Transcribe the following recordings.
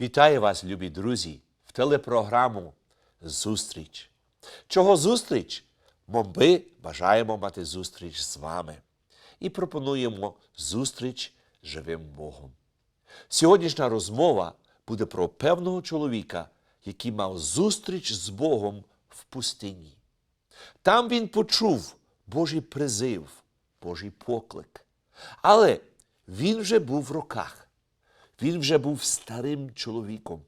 Вітаю вас, любі друзі, в телепрограму Зустріч. Чого зустріч? Бо ми бажаємо мати зустріч з вами і пропонуємо зустріч живим Богом. Сьогоднішня розмова буде про певного чоловіка, який мав зустріч з Богом в пустині. Там він почув Божий призив, Божий поклик. Але він вже був в роках. Він вже був старим чоловіком,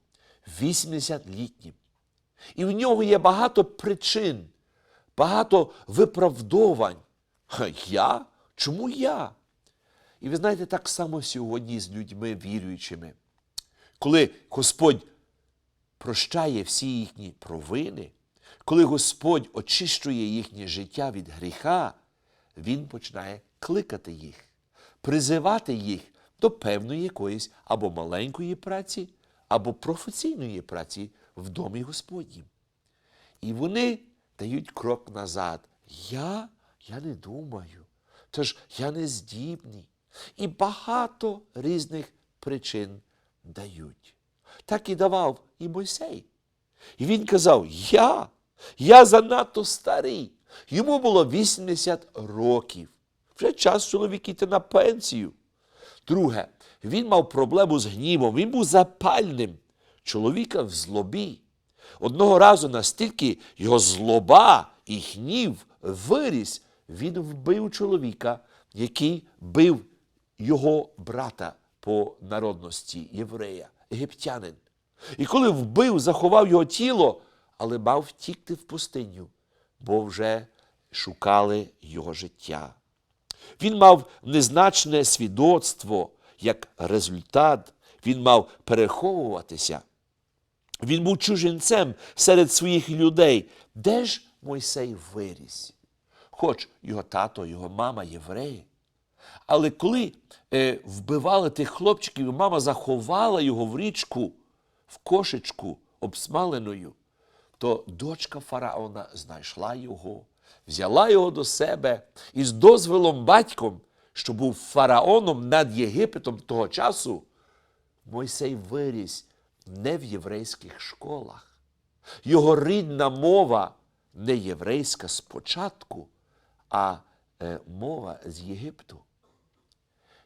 80-літнім. І в нього є багато причин, багато виправдовань. Я? Чому я? І ви знаєте, так само сьогодні з людьми віруючими. Коли Господь прощає всі їхні провини, коли Господь очищує їхнє життя від гріха, Він починає кликати їх, призивати їх до певної якоїсь або маленької праці, або професійної праці в домі Господнім. І вони дають крок назад. Я? Я не думаю. Тож я не здібний. І багато різних причин дають. Так і давав і Мойсей. І він казав: Я, я занадто старий. Йому було 80 років. Вже час чоловік іти на пенсію. Друге, він мав проблему з гнівом, він був запальним. Чоловіка в злобі. Одного разу настільки його злоба і гнів виріс, він вбив чоловіка, який бив його брата по народності єврея, єгиптянин. І коли вбив, заховав його тіло, але мав втікти в пустиню, бо вже шукали його життя. Він мав незначне свідоцтво, як результат, він мав переховуватися. Він був чужинцем серед своїх людей. Де ж Мойсей виріс? Хоч його тато, його мама євреї. Але коли е, вбивали тих хлопчиків, мама заховала його в річку, в кошечку обсмаленою, то дочка фараона знайшла його, взяла його до себе і з дозволом батьком, що був фараоном над Єгипетом того часу, Мойсей виріс не в єврейських школах. Його рідна мова не єврейська спочатку, а е, мова з Єгипту.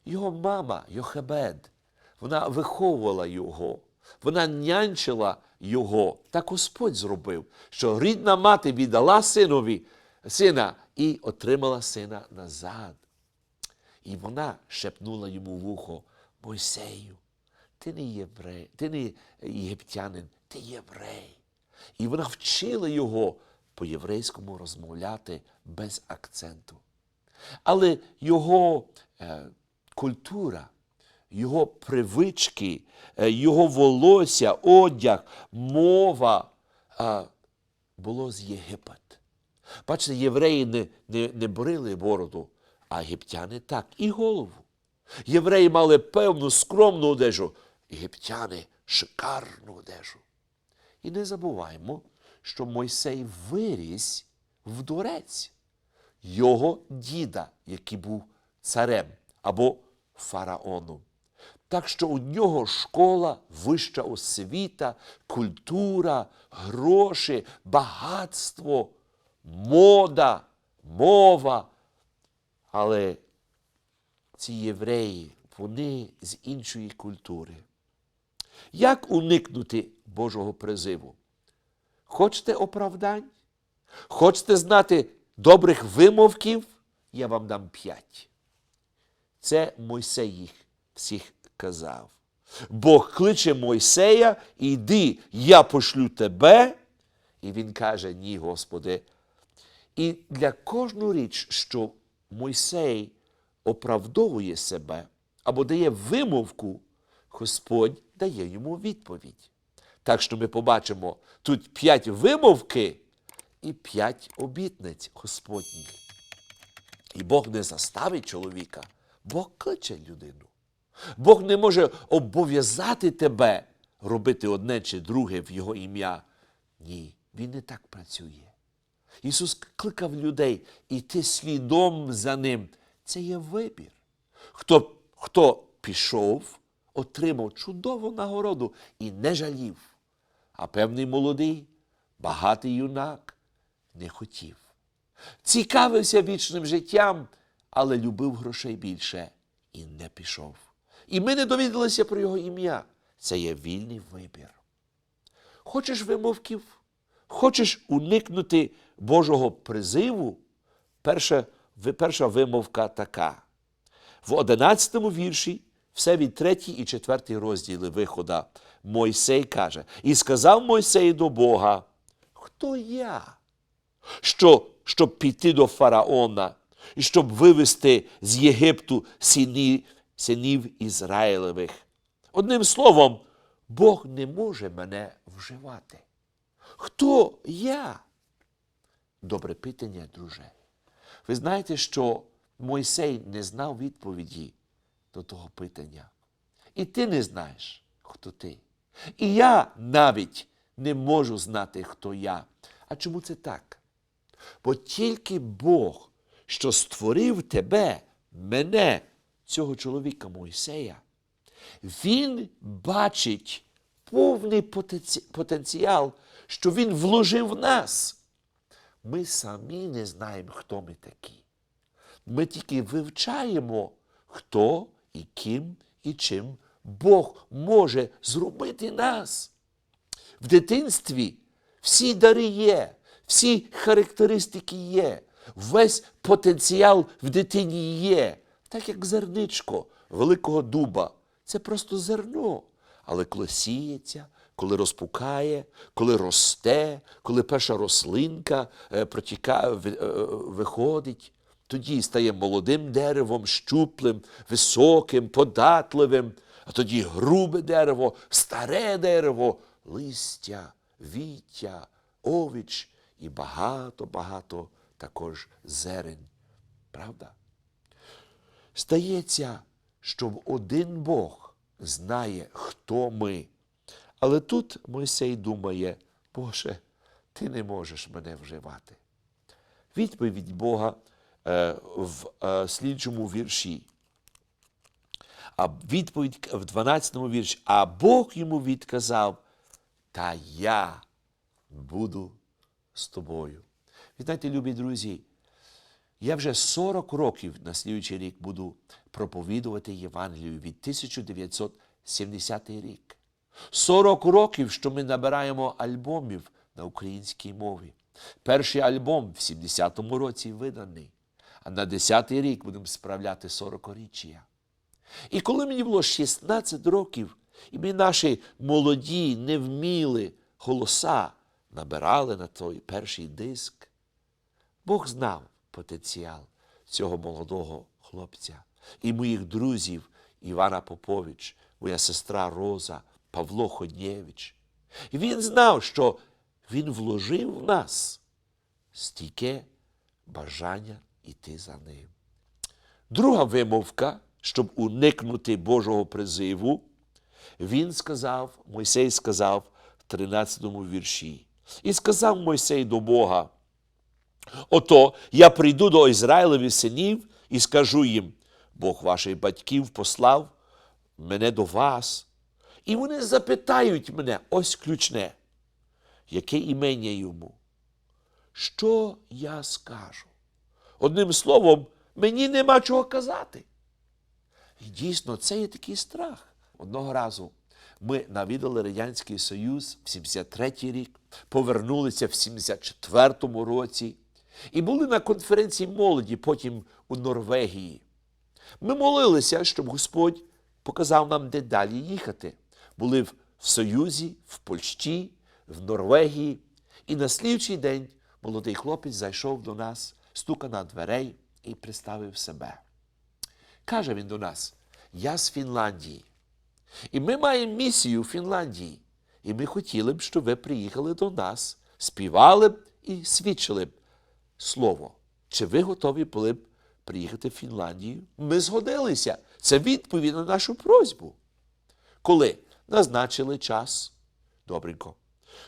Його мама Йохебед, вона виховувала його, вона нянчила його. Так Господь зробив, що рідна мати віддала синові сина і отримала сина назад. І вона шепнула йому в ухо Мойсею, ти не єврей, ти не єгиптянин, ти єврей. І вона вчила його по-єврейському розмовляти без акценту. Але його е, культура, його привички, е, його волосся, одяг, мова е, було з Єгипет. Бачите, євреї не, не, не брили бороду, а єгиптяни так, і голову. Євреї мали певну скромну одежу, єгиптяни шикарну одежу. І не забуваємо, що Мойсей виріс в дорець його діда, який був царем або фараоном. Так що у нього школа, вища освіта, культура, гроші, багатство, мода, мова. Але ці євреї, вони з іншої культури. Як уникнути Божого призиву? Хочете оправдань? Хочете знати добрих вимовків? Я вам дам п'ять. Це Мойсей їх всіх казав. Бог кличе Мойсея, іди, я пошлю тебе. І він каже: Ні, Господи. І для кожну річ, що Мойсей оправдовує себе або дає вимовку, Господь дає йому відповідь. Так що ми побачимо тут п'ять вимовки і п'ять обітниць Господніх. І Бог не заставить чоловіка, Бог кличе людину. Бог не може обов'язати тебе робити одне чи друге в Його ім'я. Ні, Він не так працює. Ісус кликав людей іти слідом за ним. Це є вибір. Хто, хто пішов, отримав чудову нагороду і не жалів. А певний молодий, багатий юнак не хотів. Цікавився вічним життям, але любив грошей більше і не пішов. І ми не довідалися про його ім'я. Це є вільний вибір. Хочеш вимовків? Хочеш уникнути Божого призиву? Перша, перша вимовка така. В 11 вірші, все від 3 і 4 розділи вихода, Мойсей каже: І сказав Мойсей до Бога: Хто я? Що, щоб піти до фараона і щоб вивести з Єгипту синів, синів Ізраїлевих. Одним словом, Бог не може мене вживати. Хто я? Добре питання, друже. Ви знаєте, що Мойсей не знав відповіді до того питання. І ти не знаєш, хто ти. І я навіть не можу знати, хто я. А чому це так? Бо тільки Бог, що створив тебе, мене, цього чоловіка Мойсея, він бачить повний потенціал, що він вложив в нас. Ми самі не знаємо, хто ми такі. Ми тільки вивчаємо, хто і ким і чим Бог може зробити нас. В дитинстві всі дари є, всі характеристики є, весь потенціал в дитині є, так як зерничко великого дуба. Це просто зерно. Але коли сіється, коли розпукає, коли росте, коли перша рослинка е, протікає, е, е, виходить, тоді стає молодим деревом, щуплим, високим, податливим, а тоді грубе дерево, старе дерево, листя, віття, овіч і багато-багато також зерень. Правда? Стається, що один Бог знає, хто ми. Але тут Мойсей думає, Боже, ти не можеш мене вживати. Відповідь Бога е, в е, слідчому вірші. А відповідь в 12 вірші. А Бог йому відказав, та я буду з тобою. Ви знаєте, любі друзі, я вже 40 років на слідуючий рік буду проповідувати Євангелію від 1970 рік. 40 років, що ми набираємо альбомів на українській мові. Перший альбом в 70-му році виданий, а на 10-й рік будемо справляти 40-річчя. І коли мені було 16 років, і ми наші молоді, невміли голоса набирали на той перший диск, Бог знав потенціал цього молодого хлопця і моїх друзів Івана Попович, моя сестра Роза, Павло Ходнєвич. І він знав, що він вложив в нас стійке бажання йти за ним. Друга вимовка, щоб уникнути Божого призиву, він сказав, Мойсей сказав в 13 вірші. І сказав Мойсей до Бога, Ото я прийду до Ізраїлевих синів і скажу їм, Бог ваших батьків послав мене до вас. І вони запитають мене, ось ключне, яке імення йому? Що я скажу? Одним словом, мені нема чого казати. І дійсно, це є такий страх. Одного разу ми навідали Радянський Союз в 73-й рік, повернулися в 74-му році і були на конференції молоді потім у Норвегії. Ми молилися, щоб Господь показав нам, де далі їхати. Були в Союзі, в Польщі, в Норвегії. І на слідчий день молодий хлопець зайшов до нас, стука на дверей і представив себе. Каже він до нас: Я з Фінляндії. І ми маємо місію в Фінляндії. І ми хотіли б, щоб ви приїхали до нас, співали б і свідчили б слово. Чи ви готові були б приїхати в Фінляндію? Ми згодилися. Це відповідь на нашу просьбу. Коли назначили час, добренько.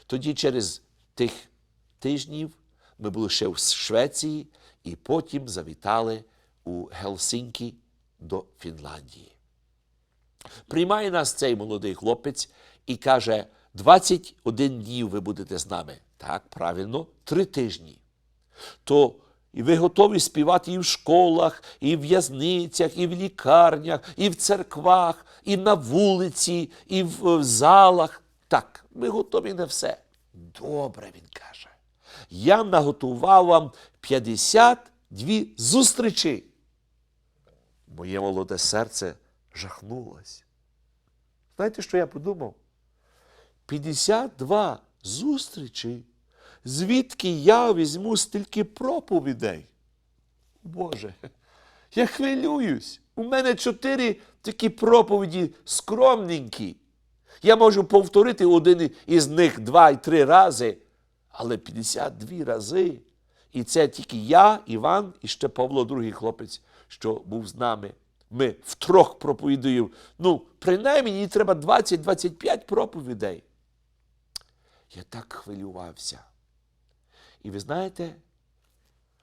Тоді через тих тижнів ми були ще в Швеції і потім завітали у Гелсінкі до Фінляндії. Приймає нас цей молодий хлопець і каже: 21 днів ви будете з нами. Так, правильно, три тижні. То і ви готові співати і в школах, і в в'язницях, і в лікарнях, і в церквах, і на вулиці, і в в залах. Так, ми готові на все. Добре, він каже. Я наготував вам 52 зустрічі. Моє молоде серце жахнулось. Знаєте, що я подумав? 52 зустрічі. Звідки я візьму стільки проповідей? Боже, я хвилююсь. У мене чотири такі проповіді скромненькі. Я можу повторити один із них два і три рази, але 52 рази. І це тільки я, Іван і ще Павло, другий хлопець, що був з нами. Ми втрьох проповідуємо. Ну, принаймні, мені треба 20-25 проповідей. Я так хвилювався. І ви знаєте,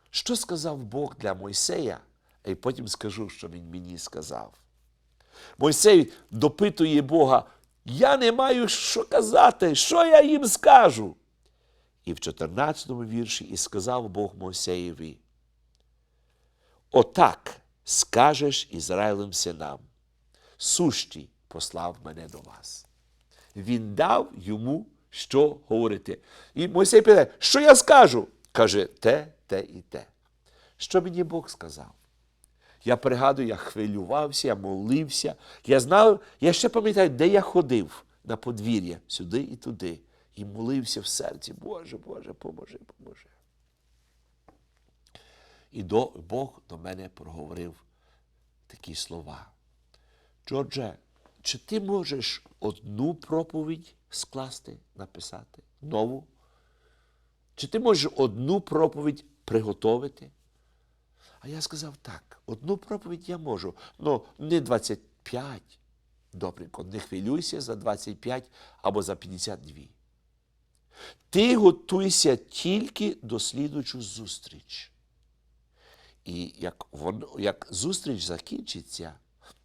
що сказав Бог для Мойсея, й потім скажу, що він мені сказав. Мойсей допитує Бога, я не маю що казати, що я їм скажу. І в 14 вірші і сказав Бог Мойсеєві, отак скажеш Ізраїлем синам, сущий послав мене до вас. Він дав йому що говорити. І Мойсей питає, що я скажу? Каже, те, те і те. Що мені Бог сказав? Я пригадую, я хвилювався, я молився. Я знав, я ще пам'ятаю, де я ходив на подвір'я, сюди і туди. І молився в серці, Боже, Боже, поможи, поможи. І до, Бог до мене проговорив такі слова. Джордже, чи ти можеш одну проповідь скласти, написати, нову? Чи ти можеш одну проповідь приготовити? А я сказав так, одну проповідь я можу, ну не 25. Добренько, не хвилюйся за 25 або за 52. Ти готуйся тільки до слідучу зустріч. І як, вон, як зустріч закінчиться,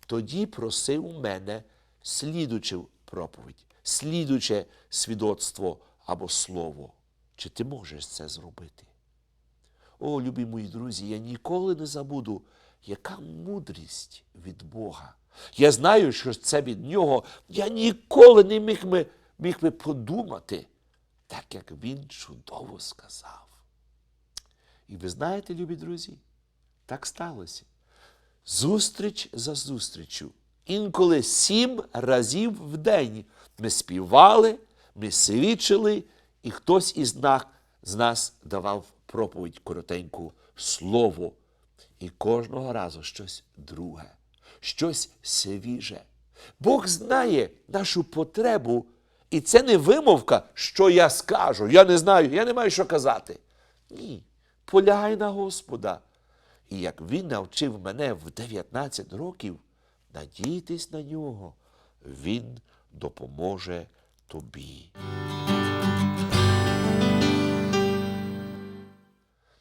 тоді проси у мене слідучу проповідь, слідуче свідоцтво або слово. Чи ти можеш це зробити? О, любі мої друзі, я ніколи не забуду, яка мудрість від Бога. Я знаю, що це від Нього. Я ніколи не міг би, міг би подумати, так як Він чудово сказав. І ви знаєте, любі друзі, так сталося. Зустріч за зустрічю. Інколи сім разів в день ми співали, ми свідчили, і хтось із нас, з нас давав проповідь коротеньку слово. І кожного разу щось друге, щось свіже. Бог знає нашу потребу, і це не вимовка, що я скажу. Я не знаю, я не маю що казати. Ні. Полягай на Господа. І як він навчив мене в 19 років, надійтесь на нього, він допоможе тобі.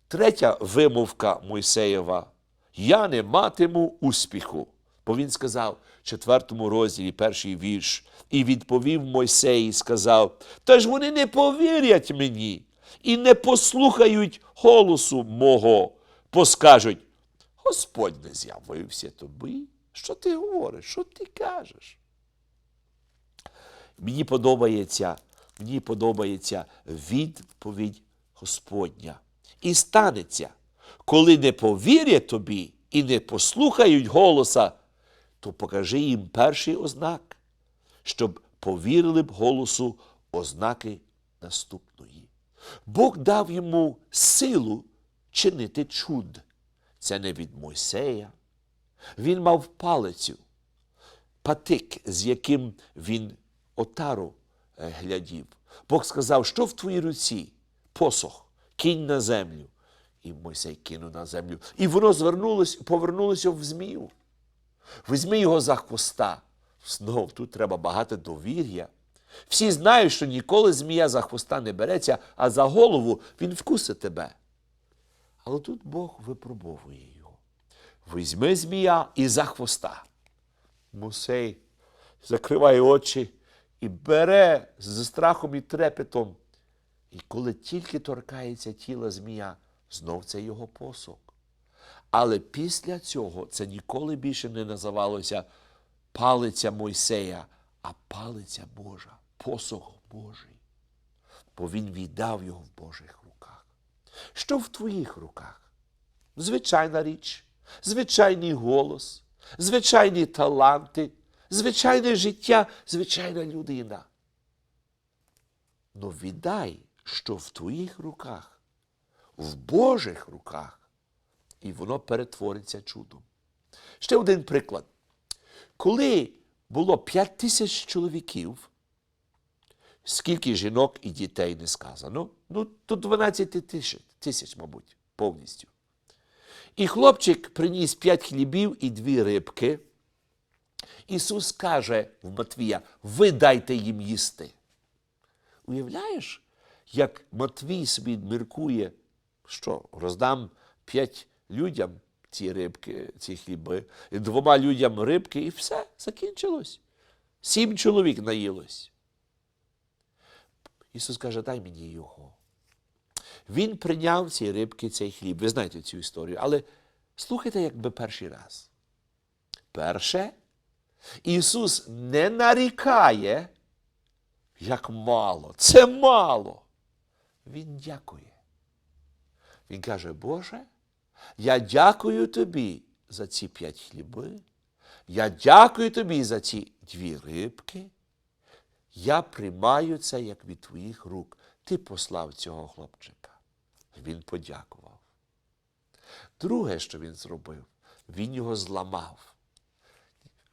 Третя вимовка Мойсеєва Я не матиму успіху. Бо він сказав в четвертому розділі перший вірш, і відповів Мойсей і сказав: Та ж вони не повірять мені і не послухають голосу мого, поскажуть, Господь не з'явився тобі. Що ти говориш? Що ти кажеш? Мені подобається, мені подобається відповідь Господня. І станеться, коли не повірять тобі і не послухають голоса, то покажи їм перший ознак, щоб повірили б голосу ознаки наступної. Бог дав йому силу чинити чуд. Це не від Мойсея. Він мав палицю, патик, з яким він отару е, глядів. Бог сказав, що в твоїй руці? Посох, кінь на землю. І Мойсей кинув на землю. І воно звернулось, повернулося в змію. Візьми його за хвоста. Знов тут треба багато довір'я. Всі знають, що ніколи змія за хвоста не береться, а за голову він вкусить тебе. Але тут Бог випробовує. Візьми змія і за хвоста. Мусей закриває очі і бере з страхом і трепетом. І коли тільки торкається тіла змія, знов це його посох. Але після цього це ніколи більше не називалося палиця Мойсея, а палиця Божа, посох Божий. Бо він віддав його в Божих руках. Що в твоїх руках? Звичайна річ, звичайний голос, звичайні таланти, звичайне життя, звичайна людина. Но віддай, що в твоїх руках, в Божих руках, і воно перетвориться чудом. Ще один приклад. Коли було п'ять тисяч чоловіків, скільки жінок і дітей не сказано, ну, то 12 тисяч, тисяч, мабуть, повністю. І хлопчик приніс п'ять хлібів і дві рибки. Ісус каже в Матвія: ви дайте їм їсти. Уявляєш, як Матвій собі міркує, що роздам п'ять людям ці рибки, ці хліби, і двома людям рибки, і все, закінчилось. Сім чоловік наїлось. Ісус каже, дай мені його. Він прийняв ці рибки, цей хліб. Ви знаєте цю історію, але слухайте, якби перший раз. Перше, Ісус не нарікає, як мало. Це мало. Він дякує. Він каже, Боже, я дякую тобі за ці п'ять хліби. Я дякую тобі за ці дві рибки. Я приймаю це як від твоїх рук. Ти послав цього хлопчика. Він подякував. Друге, що він зробив, він його зламав.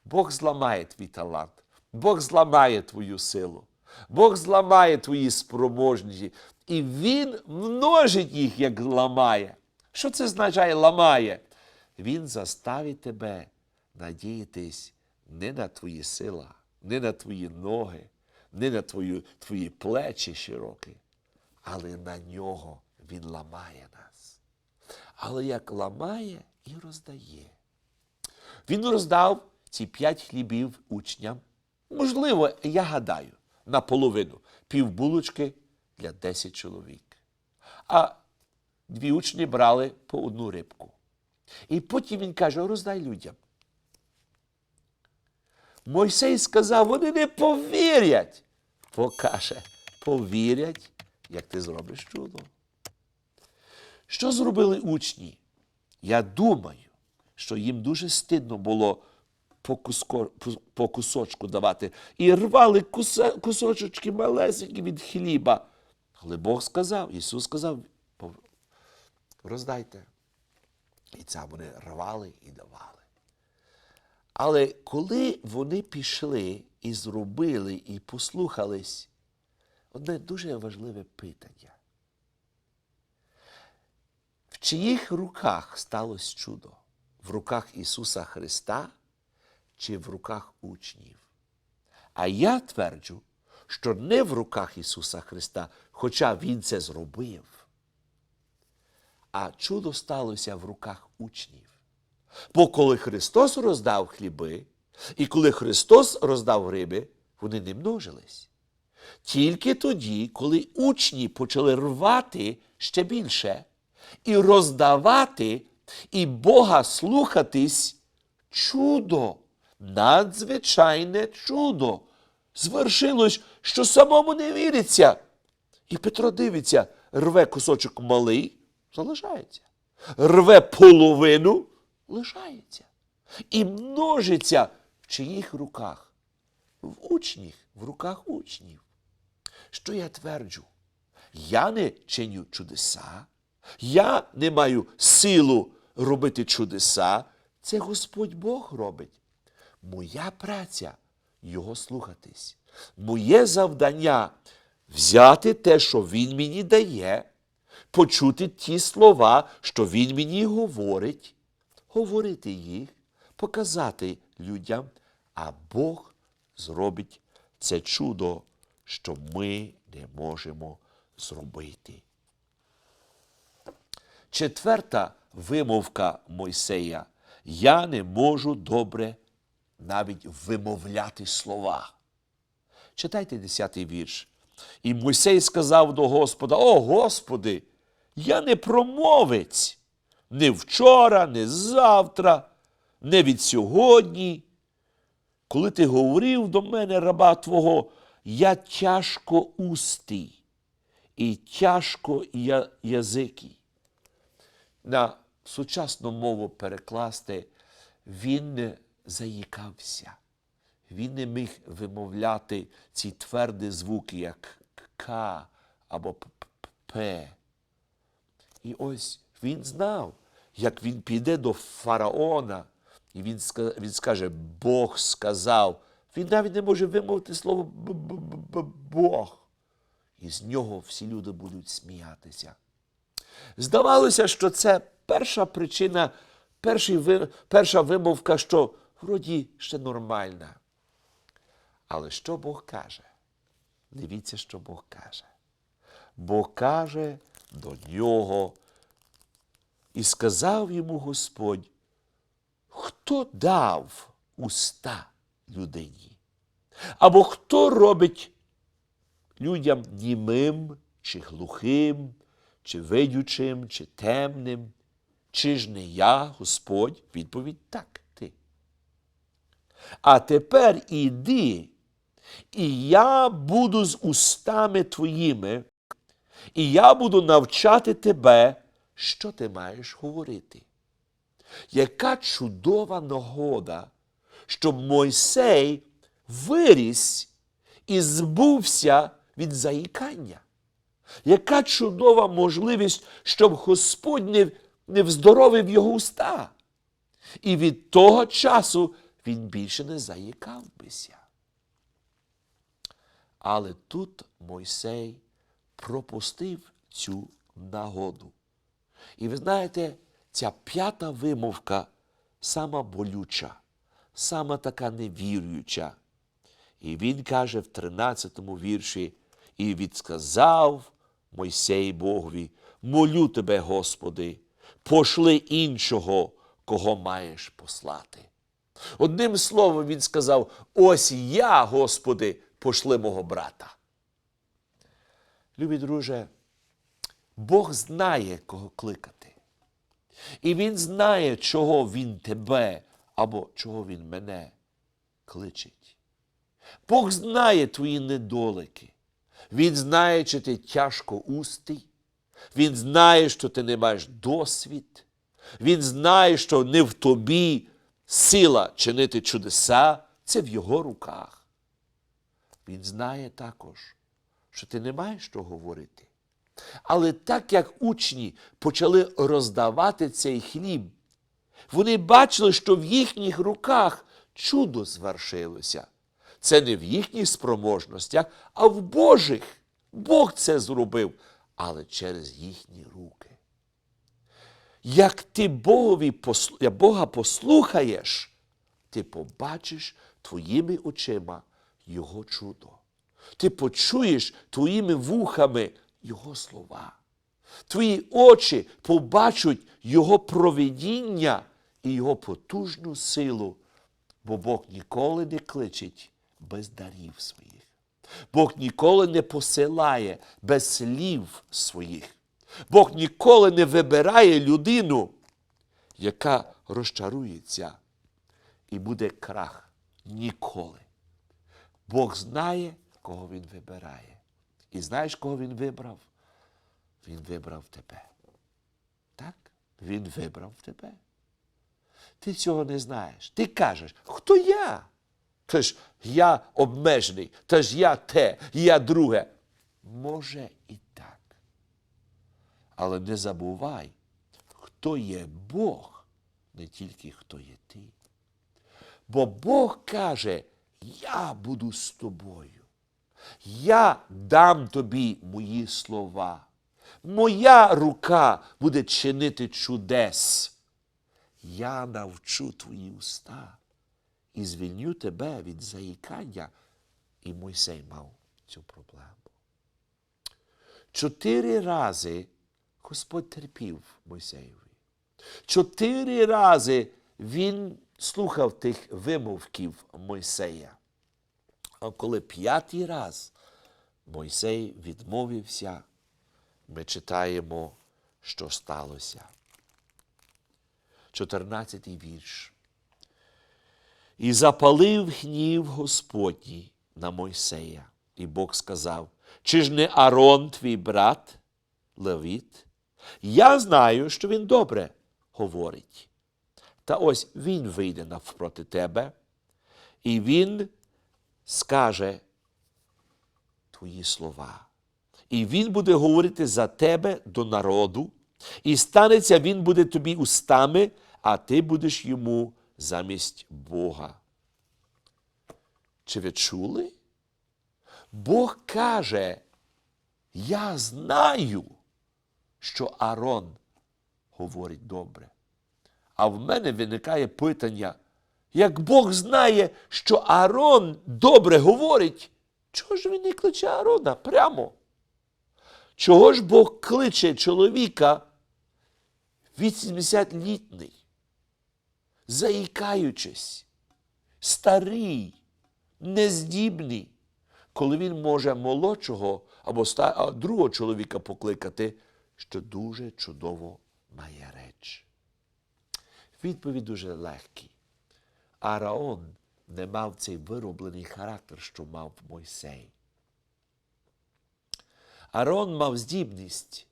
Бог зламає твій талант, Бог зламає твою силу, Бог зламає твої спроможності, і Він множить їх, як ламає. Що це означає ламає? Він заставить тебе надіятись не на твої сила, не на твої ноги, не на твої, твої плечі широкі, але на нього Він ламає нас. Але як ламає і роздає. Він роздав ці п'ять хлібів учням. Можливо, я гадаю, наполовину пів булочки для 10 чоловік. А дві учні брали по одну рибку. І потім він каже: роздай людям. Мойсей сказав, вони не повірять. Покаже, повірять, як ти зробиш чудо. Що зробили учні? Я думаю, що їм дуже стидно було по, куско, по кусочку давати. І рвали кусочки малесенькі від хліба. Але Бог сказав, Ісус сказав, роздайте. І це вони рвали і давали. Але коли вони пішли і зробили, і послухались, одне дуже важливе питання. В чиїх руках сталося чудо? В руках Ісуса Христа чи в руках учнів? А я тверджу, що не в руках Ісуса Христа, хоча Він це зробив, а чудо сталося в руках учнів. Бо коли Христос роздав хліби, і коли Христос роздав риби, вони не множились. Тільки тоді, коли учні почали рвати ще більше і роздавати, і Бога слухатись, чудо, надзвичайне чудо. Звершилось, що самому не віриться. І Петро дивиться, рве кусочок малий, залишається. Рве половину, лишається. І множиться в чиїх руках? В учнів, в руках учнів. Що я тверджу? Я не чиню чудеса, я не маю силу робити чудеса. Це Господь Бог робить. Моя праця його слухатись. Моє завдання взяти те, що Він мені дає, почути ті слова, що Він мені говорить, говорити їх, показати людям, а Бог зробить це чудо, що ми не можемо зробити. Четверта вимовка Мойсея. Я не можу добре навіть вимовляти слова. Читайте 10 вірш. І Мойсей сказав до Господа: О Господи, я не промовець не вчора, не завтра, не від сьогодні. Коли ти говорив до мене, раба Твого, я тяжко устий і тяжко я язикий. На сучасну мову перекласти, він заїкався. Він не міг вимовляти ці тверді звуки, як К або П. І ось він знав, як він піде до фараона, і він, він скаже, Бог сказав. Він навіть не може вимовити слово «б- б- б- б- Бог. І з нього всі люди будуть сміятися. Здавалося, що це перша причина, перша вимовка, що вроді ще нормальна. Але що Бог каже? Дивіться, що Бог каже. Бог каже до нього, і сказав йому Господь, хто дав уста людині? Або хто робить людям німим, чи глухим, чи видючим, чи темним? Чи ж не я, Господь? Відповідь так, ти. А тепер іди, і я буду з устами твоїми, і я буду навчати тебе, що ти маєш говорити. Яка чудова нагода, щоб Мойсей виріс і збувся від заїкання. Яка чудова можливість, щоб Господь не, вздоровив його уста. І від того часу він більше не заїкав бися. Але тут Мойсей пропустив цю нагоду. І ви знаєте, ця п'ята вимовка сама болюча, сама така невіруюча. І він каже в 13 вірші, і відсказав Мойсей Богові, молю тебе, Господи, пошли іншого, кого маєш послати. Одним словом, він сказав: ось я, Господи, пошли мого брата. Любі друже, Бог знає, кого кликати. І Він знає, чого Він тебе або чого Він мене кличить. Бог знає твої недолики. Він знає, чи ти тяжко устий. Він знає, що ти не маєш досвід. Він знає, що не в тобі сила чинити чудеса, це в його руках. Він знає також, що ти не маєш що говорити. Але так як учні почали роздавати цей хліб, вони бачили, що в їхніх руках чудо звершилося. Це не в їхніх спроможностях, а в Божих. Бог це зробив, але через їхні руки. Як ти Богові, Бога послухаєш, ти побачиш твоїми очима Його чудо. Ти почуєш твоїми вухами Його слова. Твої очі побачать Його провидіння і Його потужну силу, бо Бог ніколи не кличить без дарів своїх. Бог ніколи не посилає без слів своїх. Бог ніколи не вибирає людину, яка розчарується і буде крах. Ніколи. Бог знає, кого він вибирає. І знаєш, кого він вибрав? Він вибрав тебе. Так? Він вибрав тебе. Ти цього не знаєш. Ти кажеш, хто я? Та ж я обмежений, та ж я те, я друге. Може і так. Але не забувай, хто є Бог, не тільки хто є ти. Бо Бог каже, я буду з тобою. Я дам тобі мої слова. Моя рука буде чинити чудес. Я навчу твої уста і звільню тебе від заїкання. І Мойсей мав цю проблему. Чотири рази Господь терпів Мойсеєві. Чотири рази він слухав тих вимовків Мойсея. А коли п'ятий раз Мойсей відмовився, ми читаємо, що сталося. 14 вірш. І запалив гнів Господній на Мойсея. І Бог сказав: Чи ж не Арон твій брат Левіт? Я знаю, що він добре говорить. Та ось він вийде навпроти тебе, і він скаже твої слова. І він буде говорити за тебе до народу, і станеться він буде тобі устами, а ти будеш йому замість Бога. Чи ви чули? Бог каже, я знаю, що Арон говорить добре. А в мене виникає питання, як Бог знає, що Арон добре говорить, чого ж він не кличе Арона прямо? Чого ж Бог кличе чоловіка 80-літний, заїкаючись, старий, нездібний, коли він може молодшого або другого чоловіка покликати, що дуже чудово має реч. Відповідь дуже легкий. Араон не мав цей вироблений характер, що мав Мойсей. Арон мав здібність,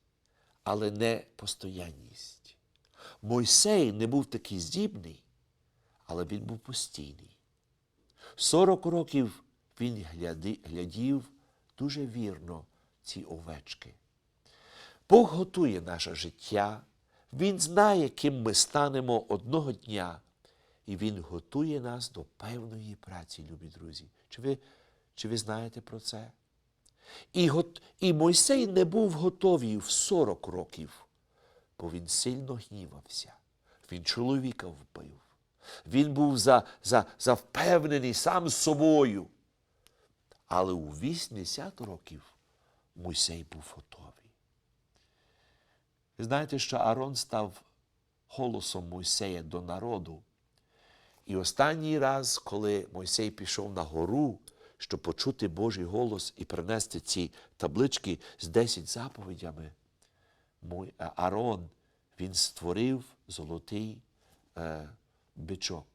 але не постоянність. Мойсей не був такий здібний, але він був постійний. Сорок років він глядів дуже вірно ці овечки. Бог готує наше життя, Він знає, ким ми станемо одного дня, і Він готує нас до певної праці, любі друзі. Чи ви, чи ви знаєте про це? І, гот... і Мойсей не був готовий в 40 років, бо він сильно гнівався. Він чоловіка вбив. Він був за, за, за впевнений сам собою. Але у 80 років Мойсей був готовий. Ви знаєте, що Арон став голосом Мойсея до народу. І останній раз, коли Мойсей пішов на гору, щоб почути Божий голос і принести ці таблички з 10 заповідями, е, Арон він створив золотий е, бичок.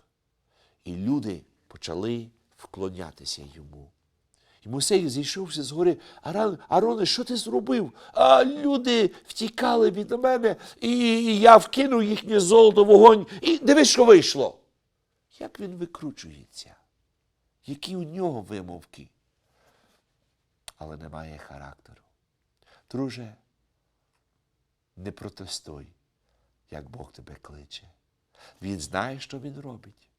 І люди почали вклонятися йому. І Мойсей зійшовся з гори. «Арон- Ароне, що ти зробив? А люди втікали від мене, і я вкинув їхнє золото вогонь. І дивись, що вийшло. Як він викручується? Які у нього вимовки? Але немає характеру. Друже, не протестуй, як Бог тебе кличе. Він знає, що він робить.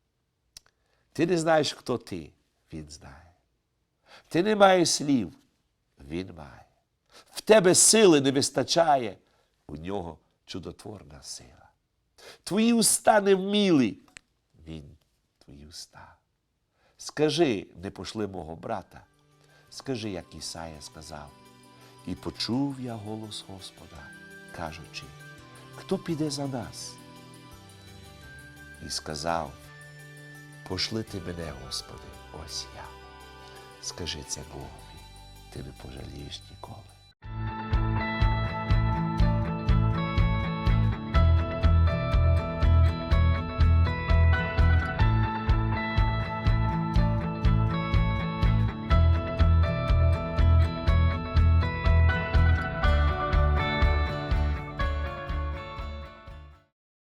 Ти не знаєш, хто ти, він знає. Ти не маєш слів, він має. В тебе сили не вистачає, у нього чудотворна сила. Твої уста не вміли, він твої уста. Скажи, не пошли мого брата, скажи, як Ісая сказав. І почув я голос Господа, кажучи, хто піде за нас? І сказав, пошли ти мене, Господи, ось я. Скажи це Богові, ти не пожалієш ніколи.